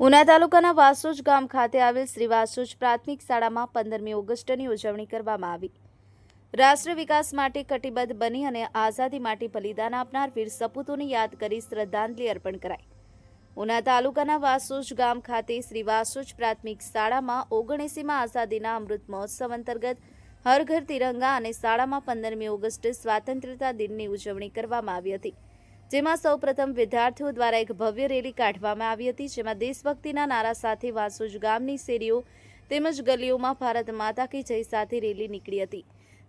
ઉના તાલુકાના વાસુજ ગામ ખાતે આવેલ શ્રી વાસુજ પ્રાથમિક શાળામાં પંદરમી ઓગસ્ટની ઉજવણી કરવામાં આવી. રાષ્ટ્ર વિકાસ માટે કટિબદ્ધ બની અને આઝાદી માટે બલિદાન આપનાર વીર સપૂતોને યાદ કરી શ્રદ્ધાંજલિ અર્પણ કરાઈ. ઉના તાલુકાના વાસુજ ગામ ખાતે શ્રી વાસુજ પ્રાથમિક શાળામાં ઓગણીસીમાં આઝાદીના અમૃત મહોત્સવ અંતર્ગત હર ઘર તિરંગા અને શાળામાં પંદરમી ઓગસ્ટે સ્વાતંત્ર્યતા દિનની ઉજવણી કરવામાં આવી હતી. જેમાં સૌપ્રથમ વિદ્યાર્થીઓ દ્વારા એક ભવ્ય રેલી કાઢવામાં આવી હતી, જેમાં દેશભક્તિના નારા સાથે વાસુજ ગામની શેરીઓ તેમજ ગલીઓમાં ભારત માતા કી જય સાથે રેલી નીકળી હતી.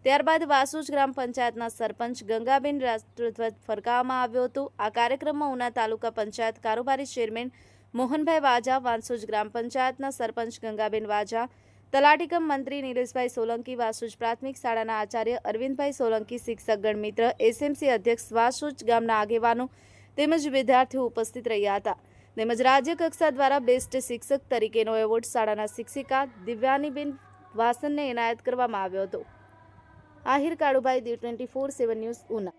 ત્યારબાદ વાસુજ ગ્રામ પંચાયતના સરપંચ ગંગાબેન રાષ્ટ્રધ્વજ ફરકાવવામાં આવ્યો હતો. આ કાર્યક્રમમાં ઉના તાલુકા પંચાયત કારોબારી ચેરમેન મોહનભાઈ વાજા, વાંસુજ ગ્રામ પંચાયતના સરપંચ ગંગાબેન વાજા તલાટીકમ મંત્રી નિલેશભાઈ સોલંકી, વાસુજ પ્રાથમિક શાળાના આચાર્ય અરવિંદભાઈ સોલંકી, શિક્ષકગણ મિત્ર, એસએમસી અધ્યક્ષ વાસુજ ગામના આગેવાનો તેમજ વિદ્યાર્થીઓ ઉપસ્થિત રહ્યા હતા. તેમજ રાજ્ય કક્ષા દ્વારા બેસ્ટ શિક્ષક તરીકેનો એવોર્ડ શાળાના શિક્ષિકા દિવ્યાનીબેન વાસનને એનાયત કરવામાં આવ્યો હતો. આહિર કાળુભાઈ દી twenty four, seven news, Una.